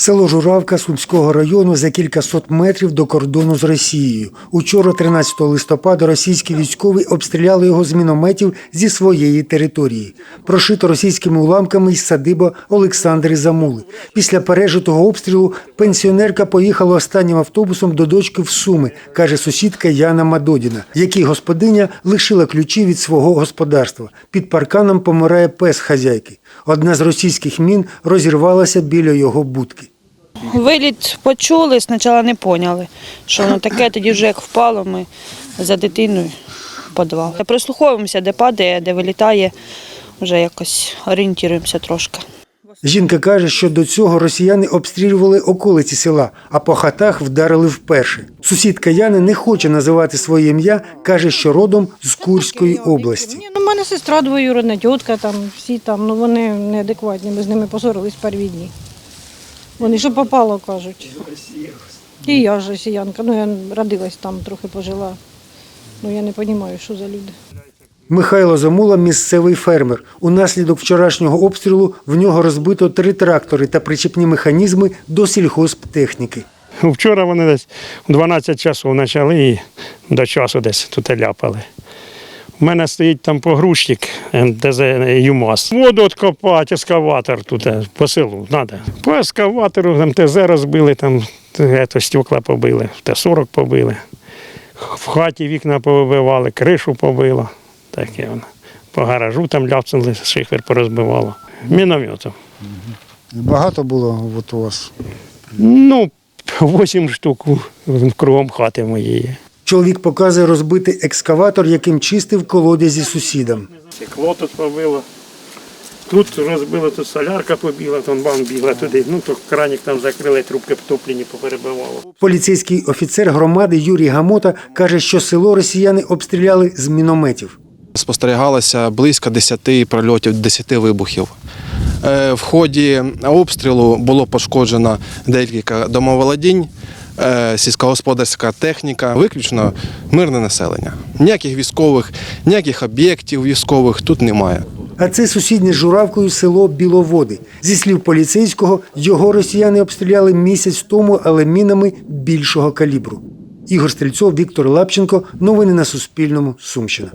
Село Журавка Сумського району за кількасот метрів до кордону з Росією. Учора, 13 листопада, російські військові обстріляли його з мінометів зі своєї території. Прошито російськими уламками із садиба Олександри Замули. Після пережитого обстрілу пенсіонерка поїхала останнім автобусом до дочки в Суми, каже сусідка Яна Мадодіна, якій господиня лишила ключі від свого господарства. Під парканом помирає пес хазяйки. Одна з російських мін розірвалася біля його будки. Виліт почули, спочатку не поняли, що воно таке, тоді вже як впало, ми за дитиною в підвал. Прислуховуємося, де падає, де вилітає, вже якось орієнтуємося трошки. Жінка каже, що до цього росіяни обстрілювали околиці села, а по хатах вдарили вперше. Сусідка Яни не хоче називати своє ім'я, каже, що родом з Курської області. Ні, ну, в мене сестра двоюродна, тітка там, всі там, ну вони неадекватні, ми з ними позорились перві дні. Вони що попало, кажуть. І я ж росіянка, ну я родилась там, трохи пожила. Ну я не розумію, що за люди. Михайло Замула місцевий фермер. Унаслідок вчорашнього обстрілу в нього розбито три трактори та причепні механізми до сільхозтехніки. Вчора вони десь в 12 часу почали і до часу десь тут ляпали. У мене стоїть там погрузчик МТЗ ЮМАС. Воду откопати, ескаватор тут е, по селу треба. По ескаватору МТЗ розбили, там ето, стекла побили, Т-40 побили. В хаті вікна повибивали, кришу побило. Таке воно. По гаражу там ляпнули, шифер порозбивало. Мінометом. Багато було от у вас. Ну, 8 штук кругом хати моєї. Чоловік показує розбитий екскаватор, яким чистив колодязі сусідам. Стекло тут побило. Тут розбило, тут солярка побіла, там бам бігла туди. Ну, то кранік там закрили, трубки втоплені поперебивало. Поліцейський офіцер громади Юрій Гамота каже, що село росіяни обстріляли з мінометів. Спостерігалося близько 10 прольотів, 10 вибухів. Е, В ході обстрілу було пошкоджено декілька домоволодінь, е, сільськогосподарська техніка, виключно мирне населення. Ніяких військових, ніяких об'єктів військових тут немає. А це сусіднє Журавкою село Біловоди. Зі слів поліцейського, його росіяни обстріляли місяць тому, але мінами більшого калібру. Ігор Стрільцов, Віктор Лапченко. Новини на Суспільному. Сумщина.